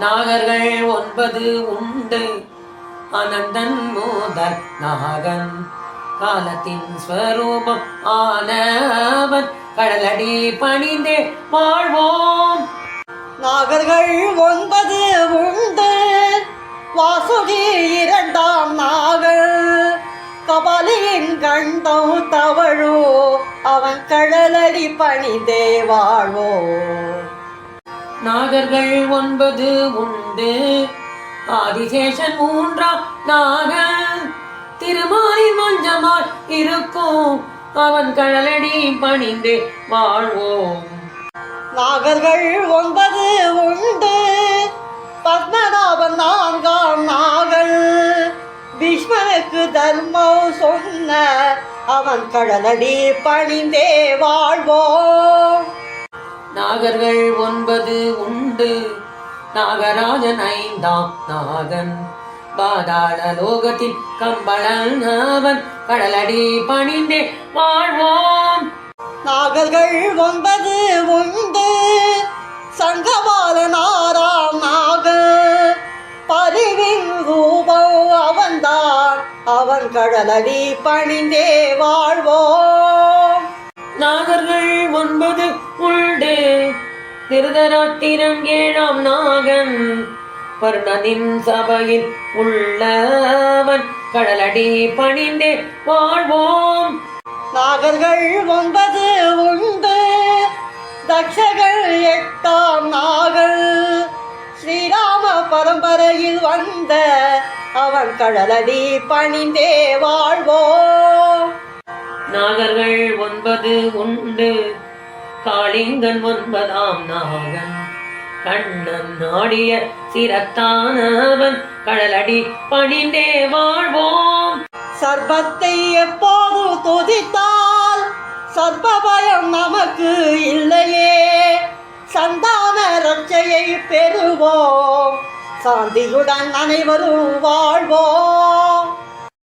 நாகர்கள் ஒன்பது உண்டு. அனந்தன் மோதல் நாகன். காலத்தின் ஸ்வரூபம் ஆனவன். கடலடி பணிந்தே வாழ்வோம். நாகர்கள் ஒன்பது உண்டு. வாசுகி இரண்டாம் நாகர். கபாலியின் கண்டம் தவழோ அவன் கடலடி பணிந்தே வாழ்வோம். நாகர்கள் ஒன்பது உண்டு. ஆதிசேஷன் மூன்றாம் நாகன். திருமாலின் மஞ்சமாய் இருக்கும். அவன் கடலடி பணிந்து வாழ்வோம். நாகர்கள் ஒன்பது உண்டு. பத்மநாபன் நான்காம் நாகல் பீஷ்மனுக்கு தர்மம் சொன்ன அவன் கடலடி பணிந்தே வாழ்வோம். நாகர்கள் ஒன்பது உண்டு. நாகராஜன் ஐந்தாம் நாகன். பாதாள லோகத்தின் கம்பளன் அவன் கடலடி பணிந்தே வாழ்வோம். நாகர்கள் ஒன்பது உண்டு. சங்கபாலன் ஆறாம் நாகல் பரிவின் ரூபம் அவன்தான். அவன் கடலடி பணிந்தே வாழ்வோம். நாகர்கள் ஒன்பது உண்டு திருதராட்டிரம் ஏழாம் நாகன். பர்ணனின் சபையில் உள்ளவன் கடலடி பணிந்தே வாழ்வோம். நாகர்கள் ஒன்பது உண்டு. தக்ஷகள் எட்டாம் நாகல் ஸ்ரீராம பரம்பரையில் வந்த அவன் கடலடி பணிந்தே வாழ்வோம். நாகர்கள் ஒன்பது உண்டு. காளிங்கன் ஒன்பதாம் நாகன். கண்ணன் நாடிய சிரத்தானவன். கடலடி பணிந்தே வாழ்வோம். சர்பத்தை எப்போது துதித்தால்? சர்ப பயம் நமக்கு இல்லையே. சந்தான ரட்சையை பெறுவோம். சாந்தியுடன் அனைவரும் வாழ்வோம்.